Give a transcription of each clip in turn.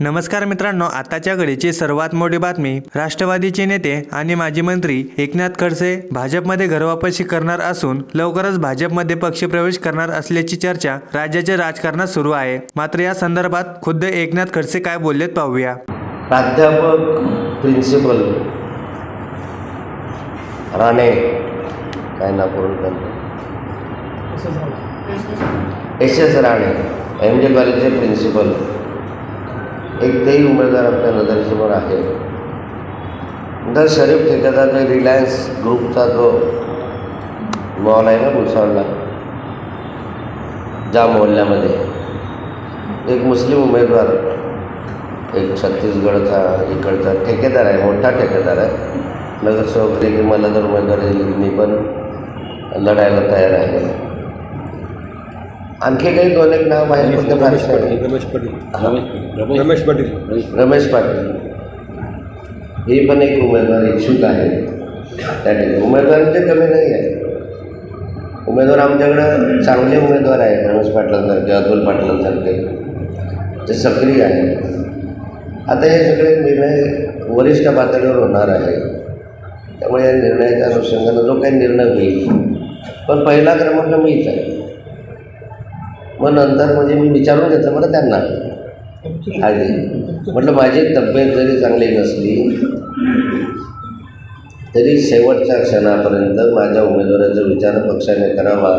नमस्कार मित्रांनो आताच्या घडीची सर्वात मोठी बातमी राष्ट्रवादीचे नेते आणि माजी मंत्री एकनाथ खडसे भाजपमध्ये घरवापसी करणार असून लवकरच भाजपमध्ये पक्षप्रवेश करणार असल्याची चर्चा राज्याच्या राजकारणात सुरू आहे. मात्र या संदर्भात खुद्द एकनाथ खडसे काय बोललेत पाहूया. प्राध्यापक प्रिन्सिपल राणे काय ना करून एस एस राणे एम जे कॉलेजचे प्रिन्सिपल. एक तेही उमेदवार आपल्या नजरेसमोर आहे. दर शरीफ ठेकेदार जो रिलायन्स ग्रुपचा जो मॉल आहे ना भुसावळला ज्या मोहल्ल्यामध्ये एक मुस्लिम उमेदवार एक छत्तीसगडचा इकडचा ठेकेदार आहे मोठा ठेकेदार आहे. नगरसेवक की मला जर उमेदवार दिली मी पण लढायला तयार आहे. आणखी काही दोन एक नाव बाहेर पण ते फारसे नाही. रमेश पाटील. हा. रमेश पाटील. रमेश पाटील. हे पण एक उमेदवार इच्छुक आहे. त्या ठिकाणी. उमेदवारांचे कमी नाही आहे. उमेदवार आमच्याकडं चांगले उमेदवार आहेत. रमेश पाटलांसारखे अतुल पाटलांसारखे. ते सक्रिय आहेत. आता हे सगळे निर्णय वरिष्ठ पातळीवर होणार आहे. त्यामुळे या निर्णयाच्या अनुषंगानं जो काही निर्णय होईल. पण पहिला क्रमांक मीच आहे. मग नंतर म्हणजे मी विचारून घेतलं बरं त्यांना. आधी म्हटलं माझी तब्येत जरी चांगली नसली तरी शेवटच्या क्षणापर्यंत माझ्या उमेदवाराचा विचार पक्षाने करावा.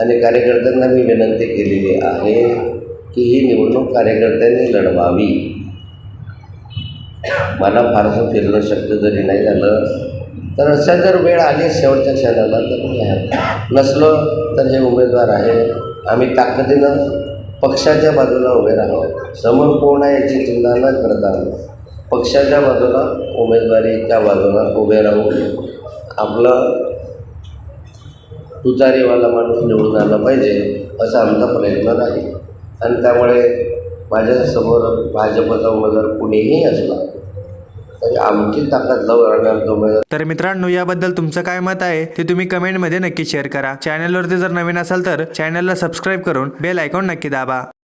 आणि कार्यकर्त्यांना मी विनंती केलेली आहे की ही निवडणूक कार्यकर्त्यांनी लढवावी. मला फारसं फिरणं शक्य जरी नाही झालं तर असं जर वेळ आली शेवटच्या क्षणाला तर मी नसलो तर हे उमेदवार आहे. आम्ही ताकदीनं पक्षाच्या बाजूला उभे राहावं. समोर कोण आहे याची चिंता न करता पक्षाच्या बाजूला उमेदवारीच्या बाजूला उभे राहून आपलं तुतारीवाला माणूस निवडून आला पाहिजे असा आमचा प्रयत्न राहील आणि त्यामुळे माझ्यासमोर भाजपचा उमेदवार कुणीही असला तर मित्रांनो याबद्दल तुमचं काय मत आहे ते तुम्ही कमेंटमध्ये नक्की शेअर करा. चॅनलवरती जर नवीन असाल तर चॅनलला सबस्क्राईब करून बेल आयकॉन नक्की दाबा.